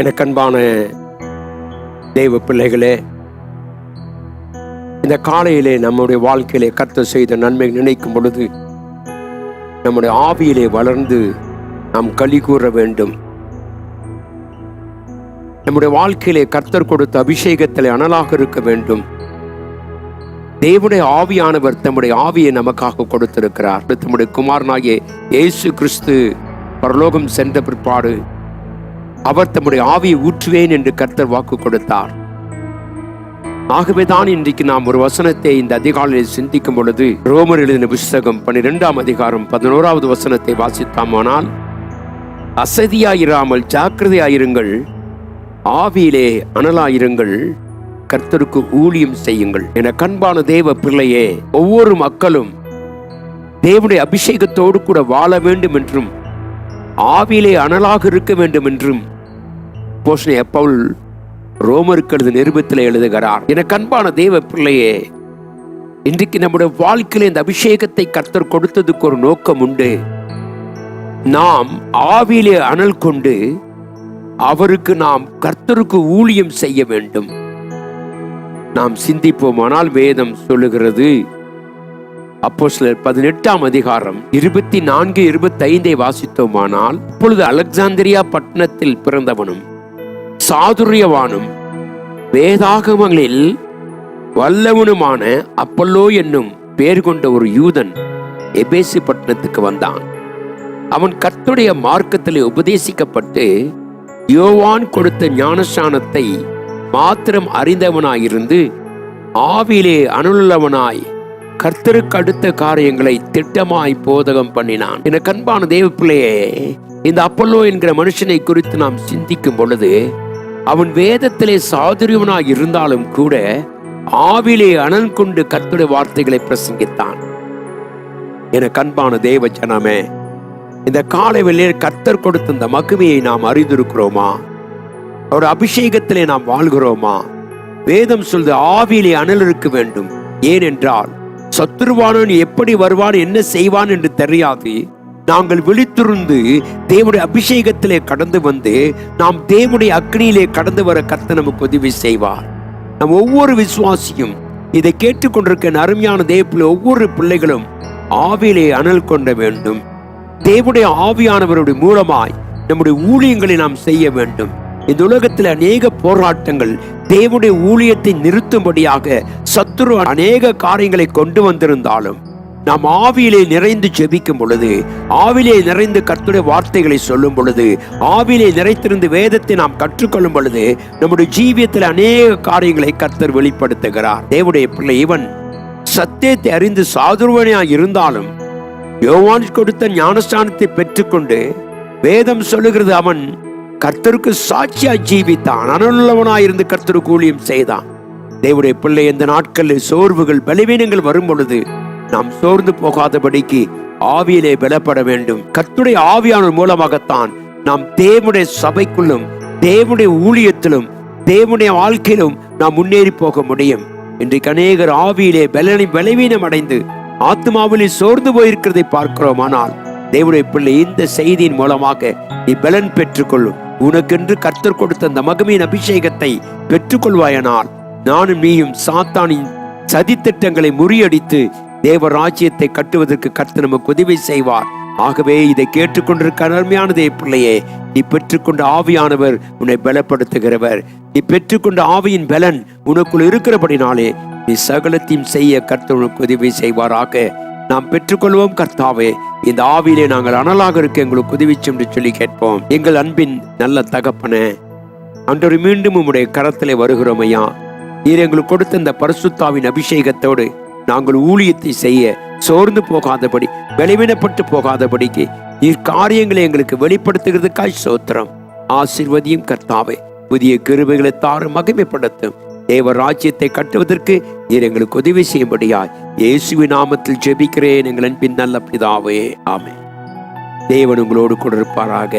எனக்கு அன்பான தெய்வ பிள்ளைகளே இந்த காலையிலே நம்முடைய வாழ்க்கையிலே கர்த்தர் செய்த நன்மை நினைக்கும் பொழுது நம்முடைய ஆவியிலே வளர்ந்து நாம் களி கூற வேண்டும். நம்முடைய வாழ்க்கையிலே கர்த்தர் கொடுத்த அபிஷேகத்தில் அனலாக இருக்க வேண்டும். தேவனுடைய ஆவியானவர் தம்முடைய ஆவியை நமக்காக கொடுத்திருக்கிறார். தம்முடைய குமாரனாகிய இயேசு கிறிஸ்து பரலோகம் சென்ற பிற்பாடு அவர் தம்முடைய ஆவியை ஊற்றுவேன் என்று கர்த்தர் வாக்கு கொடுத்தார். ஆகவேதான் இன்றைக்கு நாம் ஒரு வசனத்தை இந்த அதிகாலையில் சிந்திக்கும் பொழுது ரோமர் எழுதின புஸ்தகம் பன்னிரெண்டாம் அதிகாரம் பதினோராவது வசனத்தை வாசித்தாமானால் அசதியாயிராமல் ஜாக்கிரதையாயிருங்கள் ஆவியிலே அனலாயிருங்கள் கர்த்தருக்கு ஊழியம் செய்யுங்கள். என கண்பான தேவ பிள்ளையே ஒவ்வொரு மக்களும் தேவனுடைய அபிஷேகத்தோடு கூட வாழ வேண்டும் என்றும் ஆவிலே அனலாக இருக்க வேண்டும் என்றும் போஷனை அப்பவுல் ரோமருக்கு நிருபத்தில் எழுதுகிறார். எனக்கு அன்பான தேவ பிள்ளையே இன்றைக்கு நம்முடைய வாழ்க்கையில் இந்த அபிஷேகத்தை கர்த்தர் கொடுத்ததுக்கு ஒரு நோக்கம் உண்டு. நாம் ஆவிலே அனல் கொண்டு அவருக்கு நாம் கர்த்தருக்கு ஊழியம் செய்ய வேண்டும். நாம் சிந்திப்போமானால் வேதம் சொல்லுகிறது அப்போ சிலர் பதினெட்டாம் அதிகாரம் இருபத்தி நான்கு இருபத்தி ஐந்தை வாசித்தோமானால் இப்பொழுது அலெக்சாந்திரியா பட்டணத்தில் பிறந்தவனும் சாதுரியவானும் வேதாகமங்களில் வல்லவனுமான அப்பல்லோ என்னும் பேர் கொண்ட ஒரு யூதன் எபேசு பட்டணத்துக்கு வந்தான். அவன் கத்துடைய மார்க்கத்திலே உபதேசிக்கப்பட்டு யோவான் கொடுத்த ஞானஸ்தானத்தை மாத்திரம் அறிந்தவனாயிருந்து ஆவிலே அனுள்ளவனாய் கர்த்தருக்கு அடுத்த காரியங்களை திட்டமாய் போதகம் பண்ணினான். என கண்பான தேவ பிள்ளையே இந்த அப்பல்லோ என்கிற மனுஷனை குறித்து நாம் சிந்திக்கும் பொழுது அவன் வேதத்திலே சாதுரியவனாய் இருந்தாலும் கூட ஆவிலே அனல் கொண்டு கர்த்தருடைய வார்த்தைகளை பிரசங்கித்தான். என கண்பான தேவ ஜனமே இந்த காலை வெளியே கர்த்தர் கொடுத்த இந்த மகிமையை நாம் அறிந்திருக்கிறோமா? அவர் அபிஷேகத்திலே நாம் வாழ்கிறோமா? வேதம் சொல்வது ஆவியிலே அனல் இருக்க வேண்டும். ஏனென்றால் சத்துருவானவன் எப்படி வருவான் என்ன செய்வான் என்று தெரியாது நாங்கள் விழித்திருந்து தேவனுடைய அபிஷேகத்திலே கடந்து வந்து நாம் தேவனுடைய அக்னியிலே கடந்து வர கத்தை நமக்கு உதவி செய்வார். நம் ஒவ்வொரு விசுவாசியும் இதை கேட்டுக்கொண்டிருக்க அருமையான தேவப்பில் ஒவ்வொரு பிள்ளைகளும் ஆவியிலே அனல் கொண்ட வேண்டும். தேவனுடைய ஆவியானவருடைய மூலமாய் நம்முடைய ஊழியங்களை நாம் செய்ய வேண்டும். இந்த உலகத்தில் அநேக போராட்டங்கள் தேவனுடைய ஊழியத்தை நிறுத்தும்படியாக சத்துரு அநேக காரியங்களை கொண்டு வந்திருந்தாலும் நாம் ஆவியிலே நிறைந்து ஜெபிக்கும் பொழுது ஆவிலே நிறைந்து கர்த்துடைய வார்த்தைகளை சொல்லும் பொழுது ஆவிலே நிறைத்திருந்து வேதத்தை நாம் கற்றுக்கொள்ளும் பொழுது நம்முடைய ஜீவியத்தில் அநேக காரியங்களை கர்த்தர் வெளிப்படுத்துகிறார். தேவனுடைய பிள்ளை இவன் சத்தியத்தை அறிந்து சாதுருவனையாக இருந்தாலும் யோவான் கொடுத்த ஞானஸ்தானத்தை பெற்றுக்கொண்டு வேதம் சொல்லுகிறது அவன் கர்த்தருக்கு சாட்சியா ஜீவித்தான். அனலுள்ளவனாயிருந்து கர்த்தருக்கு ஊழியம் செய்தான். தேவனுடைய பிள்ளை இந்த நாட்களில் சோர்வுகள் பலவீனங்கள் வரும் பொழுது நாம் சோர்ந்து போகாதபடிக்கு ஆவியிலே பலப்பட வேண்டும். கர்த்துடைய ஆவியானவர் மூலமாகத்தான் நாம் தேவனுடைய சபைக்குள்ளும் தேவனுடைய ஊழியத்திலும் தேவனுடைய வாழ்க்கையிலும் நாம் முன்னேறி போக முடியும். இன்றைக்கு அநேகர் ஆவியிலே பலனை பலவீனம் அடைந்து ஆத்மாவிலே சோர்ந்து போயிருக்கிறதை பார்க்கிறோம் ஆனால் தேவனுடைய பிள்ளை இந்த செய்தியின் மூலமாக நீ பலன் பெற்றுக்கொள்ளும். உனக்கென்று கர்த்தர் கொடுத்த அந்த மகமையின் அபிஷேகத்தை பெற்றுக்கொள்வாயனால் நானும் நீயும் சாத்தானின் சதித்திட்டங்களை முறியடித்து தேவ ராஜ்யத்தை கட்டுவதற்கு கர்த்தர் நமக்கு உதவி செய்வார். ஆகவே இதை கேட்டுக்கொண்டிருக்க அருமையானதே பிள்ளையே நீ பெற்றுக்கொண்ட ஆவியானவர் உன்னை பலப்படுத்துகிறவர். நீ பெற்றுக்கொண்ட ஆவியின் பலன் உனக்குள் இருக்கிறபடினாலே நீ சகலத்தையும் செய்ய கர்த்தர் உனக்கு உதவி செய்வாராக. நாம் பெற்றுக்கொள்வோம் கர்த்தாவே. இந்த ஆவியிலே நாங்கள் அனலாக இருக்க எங்களுக்கு உதவி என்று சொல்லி கேட்போம். எங்கள் அன்பின் நல்ல தகப்பனே அன்றொரு மீண்டும் உம்முடைய கரத்திலே வருகிறோம் ஐயா. நீர் எங்களுக்கு கொடுத்த இந்த பரிசுத்தாவின் அபிஷேகத்தோடு நாங்கள் ஊழியத்தை செய்ய சோர்ந்து போகாதபடி வெளிவினப்பட்டு போகாதபடிக்கு நீர் காரியங்களை எங்களுக்கு வெளிப்படுத்துகிறதுக்காய் சோத்திரம் ஆசிர்வதியும் கர்த்தாவே. புதிய கிருபைகளை தாறு மகிமைப்படுத்தும். தேவ ராஜ்யத்தை கட்டுவதற்கு நீர் எங்களுக்கு உதவி செய்யும்படியாய் இயேசுவி நாமத்தில் ஜெபிக்கிறேன் எங்களின் பின் நல்ல பிதாவே. ஆமே தேவன் உங்களோடு கூட இருப்பாராக.